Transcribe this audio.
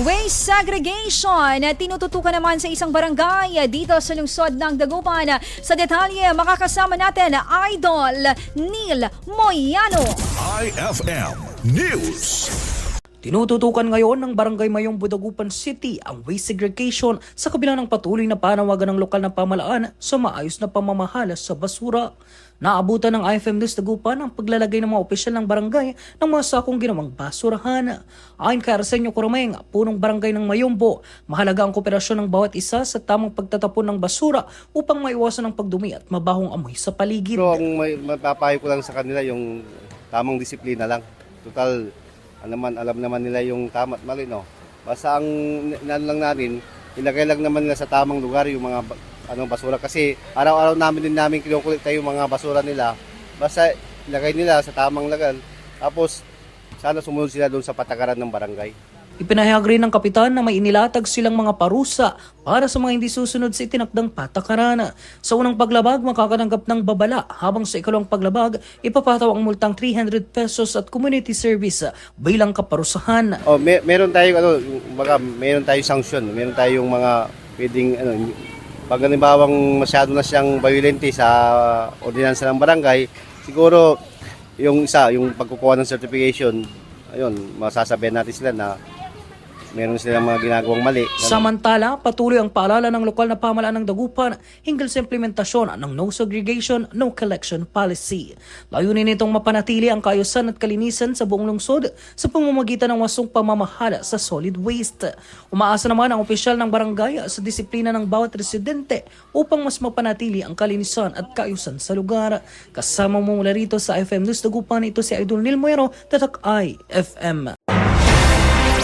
Waste segregation tinututukan naman sa isang barangay dito sa lungsod ng Dagupan. Sa detalye, makakasama natin Idol Neil Moyano. IFM News. Tinututukan ngayon ng Barangay Mayong Budagupan City ang waste segregation sa kabila ng patuloy na panawagan ng lokal na pamalaan sa maayos na pamamahala sa basura. Naabutan ng IFM News Dagupan ang paglalagay ng mga opisyal ng barangay ng mga sakong ginawang basurahan. Ayon kay Arsenio Coromeng, punong barangay ng Mayombo, mahalaga ang kooperasyon ng bawat isa sa tamang pagtatapon ng basura upang maiwasan ang pagdumi at mabahong amoy sa paligid. Pero ang may, mapapayo ko lang sa kanila yung tamang disiplina lang. Total, naman, alam naman nila yung tama at mali, no? Basta ang nan lang natin, ilagay lang naman nila sa tamang lugar yung mga ano, basura. Kasi araw-araw namin din namin kinukulikta yung mga basura nila. Basta ilagay nila sa tamang lagan. Tapos, sana sumunod sila doon sa patakaran ng barangay. Ipinahayag rin ng kapitan na may inilatag silang mga parusa para sa mga hindi susunod sa itinakdang patakaran. Sa unang paglabag, makakatanggap ng babala habang sa ikalawang paglabag, ipapataw ang multang 300 pesos at community service bilang kaparusahan. Oh, may, meron tayong ano, baga, meron tayong sanction, meron tayong mga pwedeng ano, pag halimbawang masyado na siyang violente sa ordinansa ng barangay, siguro yung isa, yung pagkukuha ng certification, ayun, masasabihan natin sila na meron silang mga ginagawang mali. Samantala, patuloy ang paalala ng lokal na pamalaan ng Dagupan hinggil sa implementasyon ng no segregation, no collection policy. Layunin nitong mapanatili ang kaayusan at kalinisan sa buong lungsod sa pamamagitan ng wasong pamamahala sa solid waste. Umaasa naman ang opisyal ng barangay sa disiplina ng bawat residente upang mas mapanatili ang kalinisan at kaayusan sa lugar. Kasama mo mula rito sa FM News Dagupan, ito si Idol Nil Moero, Tatak IFM.